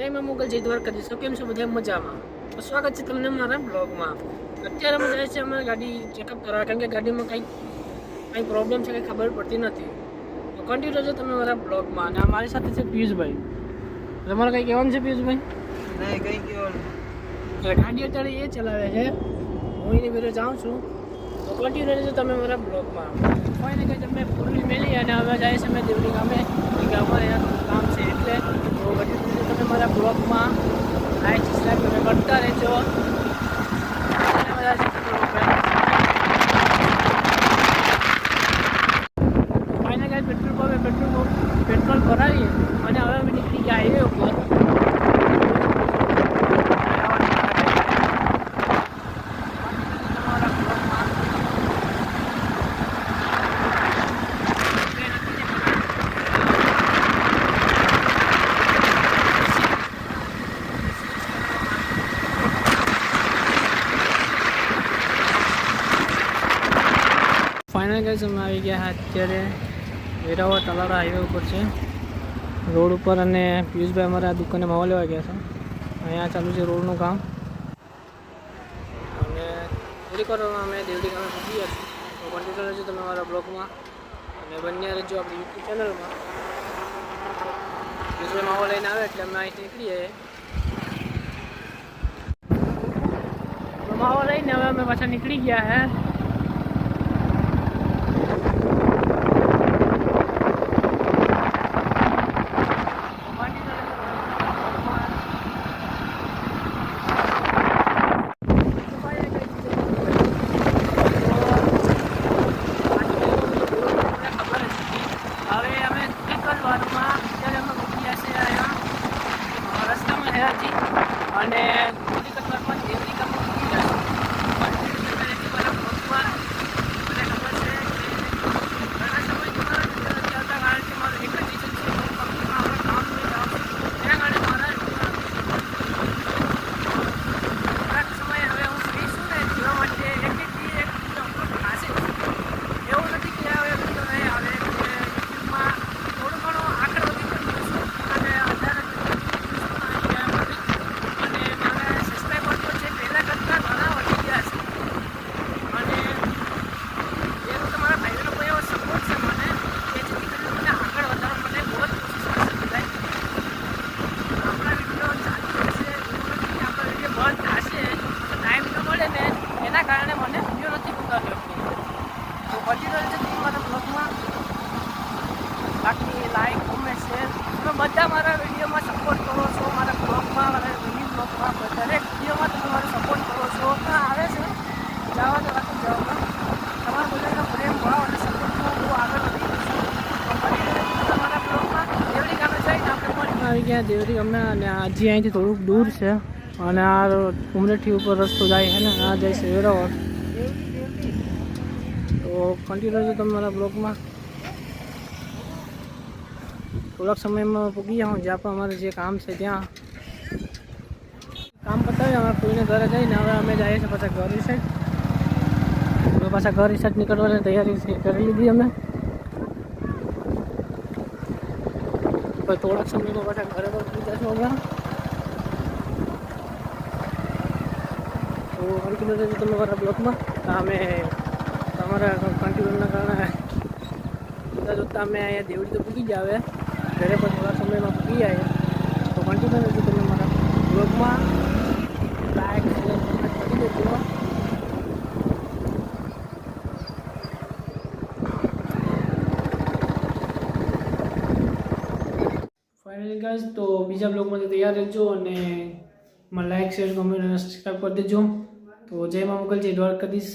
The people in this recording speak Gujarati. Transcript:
જય મા મોગલ જય દ્વારકા દીશો કેમ છો બધા? મજામાં. તો સ્વાગત છે તમને મારા બ્લોગમાં. અત્યારે અમે જાય છે અમારે ગાડી ચેકઅપ કરવા કેમ કે ગાડીમાં કંઈક કંઈ પ્રોબ્લેમ છે કંઈ ખબર પડતી નથી. તો કન્ટિન્યુ રહેજો તમે મારા બ્લોગમાં. અને મારી સાથે છે પિયુષભાઈ. તમારે કંઈ કહેવાનું છે પિયુષભાઈ? નહીં કઈ એટલે ગાડી અત્યારે એ ચલાવે છે. હું એની ઘરે જાઉં છું. તો કન્ટિન્યુ રહેજો તમે મારા બ્લોગમાં. કોઈ ને કંઈ તમે પૂરી મેલી અને હવે જાય છે મેં દેવડી ગામે કેમ કે અમારે અહીંયા કામ છે એટલે તો કન્ટિન્યુ રહેજો તમે મારા બ્લોગમાં લાઈક સબસ્ક્રાઈબ તમે બધા ફાઇનલ પેટ્રોલ પંપે પેટ્રોલ પેટ્રોલ ભરાવીએ અને હવે અમે નીકળી ગયા હાઈવે ઉપર. ફાઇનલ ગાઈઝ અમે આવી ગયા અત્યારે વેરાવળ તલાળા હાઈવે ઉપર છે રોડ ઉપર અને પિયુષભાઈ અમારા દુકાને માવા લેવા ગયા છે. અહીંયા ચાલુ છે રોડનું કામ. અને વારમાં અમે દેવડી ગામે પહોંચી ગયા રહેજો તમે અમારા બ્લોગમાં અને બંને રહેજો આપણી યુટ્યુબ ચેનલમાં પિયુષભાઈ માવો લઈને આવે એટલે અમે અહીંથી નીકળી જઈએ તો માવો લઈને હવે અમે પાછા નીકળી ગયા હે હવે અમે નીકળવામાં અત્યારે અમે મૂક્યા છે અહીંયા રસ્તામાં રહ્યા છીએ અને થોડીક જ વારમાં દેવરી ગામમાં મૂકી ગયા છે મારા પગમાં મને ખબર છે કે ઘણા સમયથી મારા નીકળ નથી આવતા કારણ કે મારું એક જ રીઝન છે કે હું કંપનીમાં આપણે કામ લઈ જાઉં છું એના કારણે મારા થોડાક સમય હવે હું ફ્રી છું ને જીવા માટે એક એકથી એક ડૉક્ટર પાસે એવું નથી કે હવે વીડિયો નહીં આવે કે યુટ્યુબમાં થોડું ઘણું આગળ વધી ગયું છું અને અત્યારે અને મારા સબસ્ક્રાઈબર તો છે પહેલાં કરતાં ઘણા વધી ગયા છે અને એનો તો મારા ભાઈઓનો કોઈ એવો સપોર્ટ છે મને કે જેથી કરીને મને આગળ વધારવા માટે બહુ જ કોશિશ કરશે બધાય આપણા વીડિયો ચાલુ રહેશે એવું નથી કે આપણા વીડિયો બંધ થશે તો ટાઈમ ન મળે ને એના કારણે મને વીડિયો નથી ઉતાર્યો તો પછી રહે છે મારા બ્લોગમાં બાકી લાઈક કોમેન્ટ શેર તમે બધા મારા વિડીયોમાં સપોર્ટ કરો છો મારા બ્લોગમાં મારા મિની બ્લોગમાં દરેક વિડીયોમાં તમે મારો સપોર્ટ કરો છો. તો આવે છે. જવા તમારા બધાનો પ્રેમ ભાવ અને સપોર્ટમાં હું આગળ વધી તો તમારા બ્લોગમાં ગામે જઈને આપણે મળીએ આવી ગયા ગામે અને હજી અહીંથી થોડુંક દૂર છે. અને આ ઉમરેઠી ઉપર રસ્તો જાય છે ને આ જાય છે વેરાવળ. તો કન્ટિન્યુ રહેજો તમારા બ્લોગમાં. થોડાક સમયમાં પૂગી જાઉં, જ્યાં પણ અમારે જે કામ છે ત્યાં. કામ પતાવી અમે કોઈને ઘરે જઈને હવે અમે જઈએ છીએ પાછા ઘર રિસર્ટ પાછા ઘર રિસર્ટ નીકળવાની તૈયારી કરી લીધી અમે. થોડાક સમયમાં પાછા ઘરે પર પૂરી જશું અમે. તો કન્ટિન્યુ રહેજો તમે મારા બ્લોગમાં. અમે તમારા કન્ટિન્યુના કારણે જોતા જોતા અમે અહીંયા દેવડી તો પૂકી જાવે ઘરે પણ થોડા સમયમાં પૂકી જાય તો કન્ટિન્યુ નથી તમે મારા બ્લોગમાં લાઈક કરી દેજો. ફાઇનલી ગાઈઝ તો બીજા બ્લોગમાંથી તૈયાર રહેજો અને મને લાઈક શેર કમેન્ટ અને સબસ્ક્રાઈબ કરી દેજો. તો જય મા મોગલ, જય દ્વારકાધીશ.